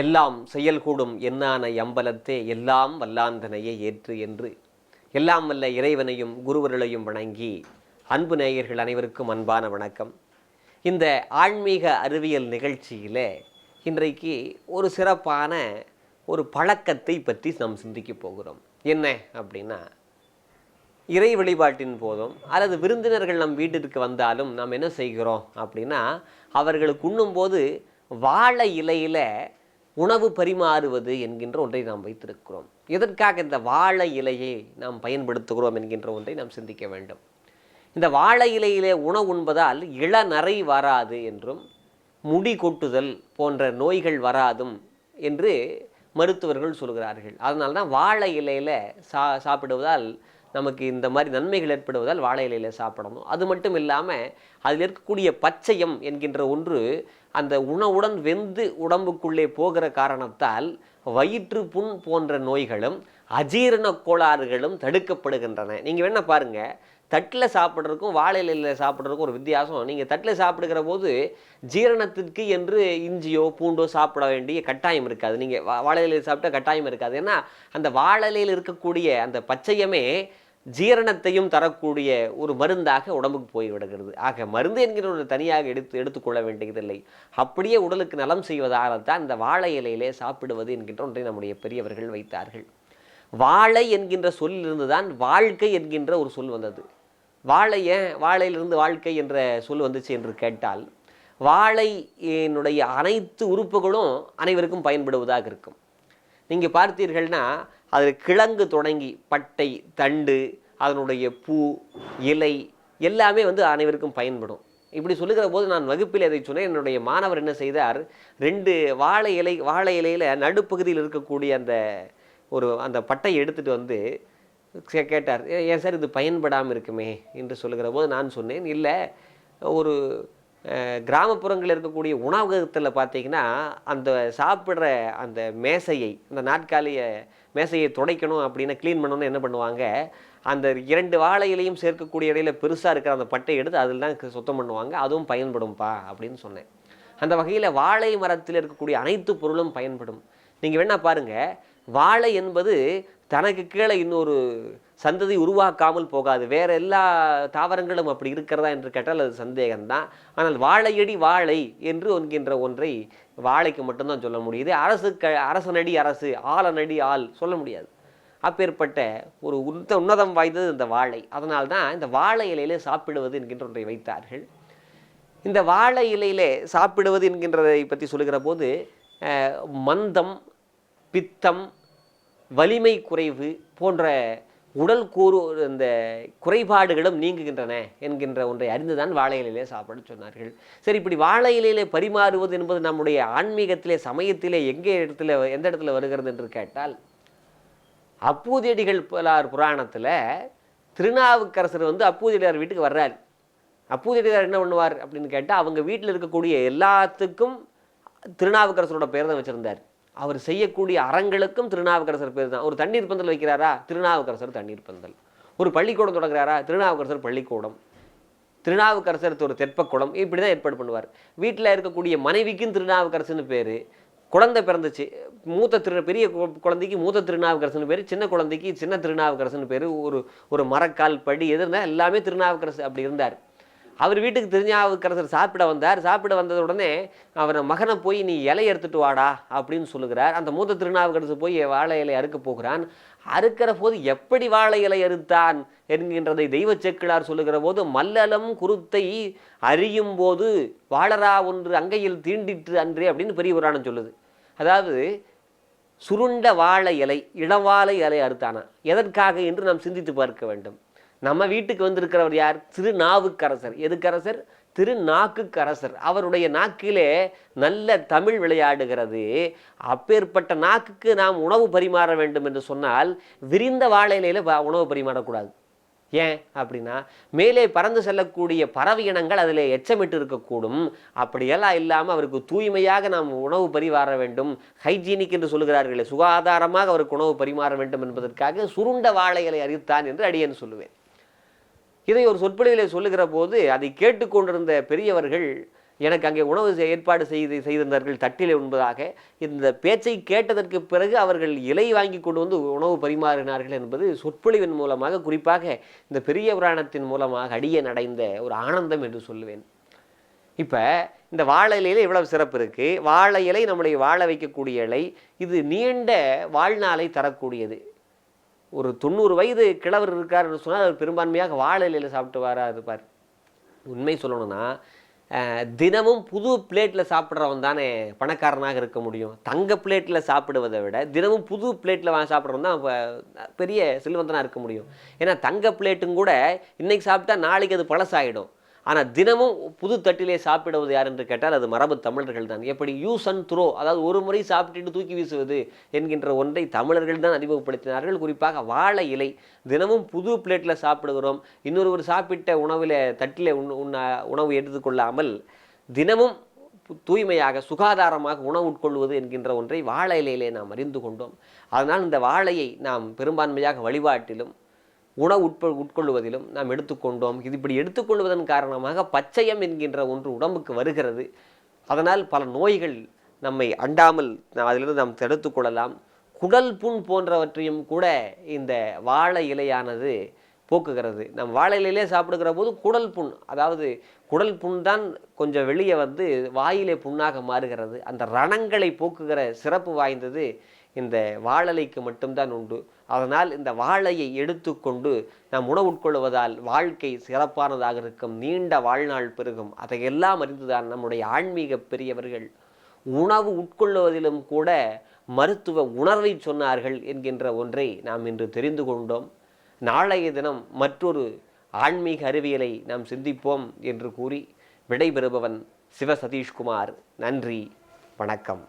எல்லாம் செயல்கூடும் என்னான எம்பலத்தே எல்லாம் வல்லாந்தனையே ஏற்று என்று. எல்லாம் வல்ல இறைவனையும் குருவர்களையும் வணங்கி அன்பு நேயர்கள் அனைவருக்கும் அன்பான வணக்கம். இந்த ஆன்மீக அறிவியல் நிகழ்ச்சியில் இன்றைக்கு ஒரு சிறப்பான ஒரு பழக்கத்தை பற்றி நாம் சிந்திக்க போகிறோம். என்ன அப்படின்னா இறை வழிபாட்டின் போதும் அல்லது விருந்தினர்கள் நம் வீட்டிற்கு வந்தாலும் நாம் என்ன செய்கிறோம் அப்படின்னா அவர்களுக்கு உண்ணும்போது வாழை இலையில் உணவு பரிமாறுவது என்கின்ற ஒன்றை நாம் வைத்திருக்கிறோம். எதற்காக இந்த வாழை இலையை நாம் பயன்படுத்துகிறோம் என்கின்ற ஒன்றை நாம் சிந்திக்க வேண்டும். இந்த வாழை இலையிலே உணவு உண்பதால் இளநரை வராது என்றும் முடி கொட்டுதல் போன்ற நோய்கள் வராதும் என்று மருத்துவர்கள் சொல்கிறார்கள். அதனால தான் வாழை இலையில் சா சாப்பிடுவதால் நமக்கு இந்த மாதிரி நன்மைகள் ஏற்படுவதால் வாழை இலையில் சாப்பிடணும். அது மட்டும் இல்லாமல் அதில் இருக்கக்கூடிய பச்சையம் என்கின்ற ஒன்று அந்த உணவுடன் வெந்து உடம்புக்குள்ளே போகிற காரணத்தால் வயிற்று புண் போன்ற நோய்களும் அஜீரண கோளாறுகளும் தடுக்கப்படுகின்றன. நீங்கள் வேணா பாருங்கள் தட்டில் சாப்பிட்றதுக்கும் வாழை இலையில் சாப்பிட்றதுக்கும் ஒரு வித்தியாசம். நீங்கள் தட்டில் சாப்பிடுகிற போது ஜீரணத்திற்கு என்று இஞ்சியோ பூண்டோ சாப்பிட வேண்டிய கட்டாயம் இருக்காது. நீங்கள் வாழை இலையில் சாப்பிட்டா கட்டாயம் இருக்காது. ஏன்னா அந்த வாழை இலையில் இருக்கக்கூடிய அந்த பச்சையமே ஜீரணத்தையும் தரக்கூடிய ஒரு மருந்தாக உடம்புக்கு போய் விடுகிறது. ஆக மருந்து என்கிற ஒரு தனியாக எடுத்து எடுத்துக்கொள்ள வேண்டியதில்லை. அப்படியே உடலுக்கு நலம் செய்வதாகத்தான் இந்த வாழை இலையிலே சாப்பிடுவது என்கின்ற ஒன்றை நம்முடைய பெரியவர்கள் வைத்தார்கள். வாழை என்கின்ற சொல்லிலிருந்து தான் வாழ்க்கை என்கின்ற ஒரு சொல் வந்தது. வாழை ஏன் வாழையிலிருந்து வாழ்க்கை என்ற சொல் வந்துச்சு என்று கேட்டால் வாழையினுடைய அனைத்து உறுப்புகளும் அனைவருக்கும் பயன்படுவதாக இருக்கும். நீங்கள் பார்த்தீர்கள்னா அதில் கிழங்கு தொடங்கி பட்டை தண்டு அதனுடைய பூ இலை எல்லாமே வந்து அனைவருக்கும் பயன்படும். இப்படி சொல்லுகிற போது நான் வகுப்பில் அதை சொன்னேன் என்னுடைய மாணவர் என்ன செய்தார் ரெண்டு வாழை இலை வாழை இலையில் நடுப்பகுதியில் இருக்கக்கூடிய அந்த ஒரு அந்த பட்டையை எடுத்துகிட்டு வந்து கேட்டார் ஏன் சார் இது பயன்படாமல் இருக்குமே? என்று சொல்லுகிற போது நான் சொன்னேன் இல்லை ஒரு கிராமப்புறங்களில் இருக்கக்கூடிய உணவகத்தில் பார்த்தீங்கன்னா அந்த சாப்பிட்ற அந்த மேசையை அந்த நாட்காலிய மேசையை துடைக்கணும் அப்படின்னா க்ளீன் பண்ணணும்னு என்ன பண்ணுவாங்க? அந்த இரண்டு வாழையிலையும் சேர்க்கக்கூடிய இடையில பெருசாக இருக்கிற அந்த பட்டை எடுத்து அதில் தான் சுத்தம் பண்ணுவாங்க. அதுவும் பயன்படும்பா அப்படின்னு சொன்னேன். அந்த வகையில் வாழை மரத்தில் இருக்கக்கூடிய அனைத்து பொருளும் பயன்படும். நீங்கள் வேணால் பாருங்கள் வாழை என்பது தனக்கு கீழே இன்னொரு சந்ததி உருவாக்காமல் போகாது. வேற எல்லா தாவரங்களும் அப்படி இருக்கிறதா என்று கேட்டால் அது சந்தேகம்தான். ஆனால் வாழையடி வாழை என்று என்கின்ற ஒன்றை வாழைக்கு மட்டும்தான் சொல்ல முடியுது. அரசு க அரசனடி அரசு ஆளனடி ஆள் சொல்ல முடியாது. அப்பேற்பட்ட ஒரு உத்த உன்னதம் வாய்ந்தது இந்த வாழை. அதனால்தான் இந்த வாழை இலையிலே சாப்பிடுவது என்கின்ற ஒன்றை வைத்தார்கள். இந்த வாழை இலையிலே சாப்பிடுவது என்கின்றதை பற்றி சொல்லுகிற போது மந்தம் பித்தம் வலிமை குறைவு போன்ற உடல் கூறு இந்த குறைபாடுகளும் நீங்குகின்றன என்கின்ற ஒன்றை அறிந்துதான் வாழை இலையிலே சாப்பிட சொன்னார்கள். சரி இப்படி வாழை இலையிலே பரிமாறுவது என்பது நம்முடைய ஆன்மீகத்திலே சமயத்திலே எங்கே இடத்துல எந்த இடத்துல வருகிறது என்று கேட்டால் அப்பூதியடிகள் புலார் புராணத்தில் திருநாவுக்கரசர் வந்து அப்பூதியடியார் வீட்டுக்கு வர்றார். அப்பூதியடியார் என்ன பண்ணுவார் அப்படின்னு கேட்டால் அவங்க வீட்டில் இருக்கக்கூடிய எல்லாத்துக்கும் திருநாவுக்கரசரோட பேர் தான் வச்சுருந்தார். அவர் செய்யக்கூடிய அறங்களுக்கும் திருநாவுக்கரசர் பேர் தான். ஒரு தண்ணீர் பந்தல் வைக்கிறாரா? திருநாவுக்கரசர் தண்ணீர் பந்தல். ஒரு பள்ளிக்கூடம் தொடங்குறாரா? திருநாவுக்கரசர் பள்ளிக்கூடம். திருநாவுக்கரசர் ஒரு தெற்பக்குளம் இப்படி தான் ஏற்பாடு பண்ணுவார். வீட்டில் இருக்கக்கூடிய மனைவிக்கும் திருநாவுக்கரசுன்னு பேர். குழந்தை பிறந்துச்சு. மூத்த திரு பெரிய குழந்தைக்கு மூத்த திருநாவுக்கரசன் பேர். சின்ன குழந்தைக்கு சின்ன திருநாவுக்கரசுன்னு பேர். ஒரு ஒரு மரக்கால் படி எது இருந்தால் எல்லாமே திருநாவுக்கரசு அப்படி இருந்தார். அவர் வீட்டுக்கு திருஞாவுக்கரசர் சாப்பிட வந்தார். சாப்பிட வந்தது உடனே அவர் மகனை போய் நீ இலை எடுத்துட்டு வாடா அப்படின்னு சொல்லுகிறார். அந்த மூத்த திருநாவுக்கரசு போய் வாழை இலை அறுக்க போகிறான். அறுக்கிற போது எப்படி வாழை இலை அறுத்தான்? என்கின்றதை தெய்வ செக்கிழார் சொல்லுகிற போது மல்லலம் குருத்தை அறியும் போது வாழரா ஒன்று அங்கையில் தீண்டிற்று அன்றே அப்படின்னு பெரிய புராணம் சொல்லுது. அதாவது சுருண்ட வாழை இலை இளவாழை இலை அறுத்தானா? எதற்காக என்று நாம் சிந்தித்து பார்க்க வேண்டும். நம்ம வீட்டுக்கு வந்திருக்கிறவர் யார்? திருநாவுக்கரசர். எதுக்கரசர்? திருநாக்குக்கரசர். அவருடைய நாக்கிலே நல்ல தமிழ் விளையாடுகிறது. அப்பேற்பட்ட நாக்குக்கு நாம் உணவு பரிமாற வேண்டும் என்று சொன்னால் விரிந்த வாழை உணவு பரிமாறக்கூடாது. ஏன் அப்படின்னா மேலே பறந்து செல்லக்கூடிய பறவை இனங்கள் அதில் எச்சமிட்டு இருக்கக்கூடும். அப்படியெல்லாம் இல்லாமல் அவருக்கு தூய்மையாக நாம் உணவு பரிமாற வேண்டும். ஹைஜீனிக் என்று சொல்கிறார்களே சுகாதாரமாக அவருக்கு உணவு பரிமாற வேண்டும் என்பதற்காக சுருண்ட வாழை இலை அறிவித்தான் என்று அடியேன் சொல்லுவேன். இதை ஒரு சொற்பொழிவிலே சொல்லுகிற போது அதை கேட்டுக்கொண்டிருந்த பெரியவர்கள் எனக்கு அங்கே உணவு ஏற்பாடு செய்து செய்திருந்தார்கள். தட்டிலே உண்பதாக இந்த பேச்சை கேட்டதற்கு பிறகு அவர்கள் இலை வாங்கி கொண்டு வந்து உணவு பரிமாறினார்கள் என்பது சொற்பொழிவின் மூலமாக குறிப்பாக இந்த பெரிய புராணத்தின் மூலமாக அடிய அடைந்த ஒரு ஆனந்தம் என்று சொல்லுவேன். இப்போ இந்த வாழை இலையில இவ்வளவு சிறப்பு இருக்குது வாழை இலை நம்முடைய வாழ வைக்கக்கூடிய இலை இது நீண்ட வாழ்நாளை தரக்கூடியது. ஒரு தொண்ணூறு வயது கிழவர் இருக்காருன்னு சொன்னால் அவர் பெரும்பான்மையாக வாழை இலையில் சாப்பிட்டு வரா இருப்பார் உண்மை சொல்லணும்னா தினமும் புது பிளேட்டில் சாப்பிட்றவன் தானே பணக்காரனாக இருக்க முடியும். தங்க பிளேட்டில் சாப்பிடுவதை விட தினமும் புது பிளேட்டில் வாங்க சாப்பிட்றவன் தான் பெரிய செல்வந்தனாக இருக்க முடியும். ஏன்னா தங்க பிளேட்டும் கூட இன்றைக்கி சாப்பிட்டா நாளைக்கு அது பழசாயிடும். ஆனால் தினமும் புது தட்டிலே சாப்பிடுவது யார் என்று கேட்டால் அது மரபு தமிழர்கள் தான். எப்படி யூஸ் அண்ட் த்ரோ அதாவது ஒரு முறை சாப்பிட்டுட்டு தூக்கி வீசுவது என்கின்ற ஒன்றை தமிழர்கள் தான் அறிமுகப்படுத்தினார்கள். குறிப்பாக வாழை இலை தினமும் புது பிளேட்டில் சாப்பிடுகிறோம். இன்னொருவர் சாப்பிட்ட உணவில் தட்டிலே உண் உணவு எடுத்துக்கொள்ளாமல் தினமும் தூய்மையாக சுகாதாரமாக உணவு உட்கொள்வது என்கின்ற ஒன்றை வாழை இலையிலே நாம் அறிந்து கொண்டோம். அதனால் இந்த வாழையை நாம் பெரும்பான்மையாக வழிபாட்டிலும் உணவு உட்ப உட்கொள்வதிலும் நாம் எடுத்துக்கொண்டோம். இது இப்படி எடுத்துக்கொள்வதன் காரணமாக பச்சையம் என்கின்ற ஒன்று உடம்புக்கு வருகிறது. அதனால் பல நோய்கள் நம்மை அண்டாமல் நாம் அதிலிருந்து நாம் தடுத்து கொள்ளலாம். குடல் புண் போன்றவற்றையும் கூட இந்த வாழை இலையானது போக்குகிறது. நம் வாழை இலையிலே சாப்பிடுகிற போது குடல் புண் அதாவது குடல் புண் தான் கொஞ்சம் வெளியே வந்து வாயிலே புண்ணாக மாறுகிறது. அந்த ரணங்களை போக்குகிற சிறப்பு வாய்ந்தது இந்த வாழலைக்கு மட்டும்தான் உண்டு. அதனால் இந்த வாழையை எடுத்துக்கொண்டு நாம் உணவு உட்கொள்வதால் வாழ்க்கை சிறப்பானதாக இருக்கும். நீண்ட வாழ்நாள் பெருகும். அதையெல்லாம் அறிந்துதான் நம்முடைய ஆன்மீக பெரியவர்கள் உணவு உட்கொள்வதிலும் கூட மருத்துவ உணர்வை சொன்னார்கள் என்கின்ற ஒன்றை நாம் இன்று தெரிந்து கொண்டோம். நாளைய தினம் மற்றொரு ஆன்மீக அறிவியலை நாம் சிந்திப்போம் என்று கூறி விடைபெறுபவன் சிவ சதீஷ்குமார். நன்றி. வணக்கம்.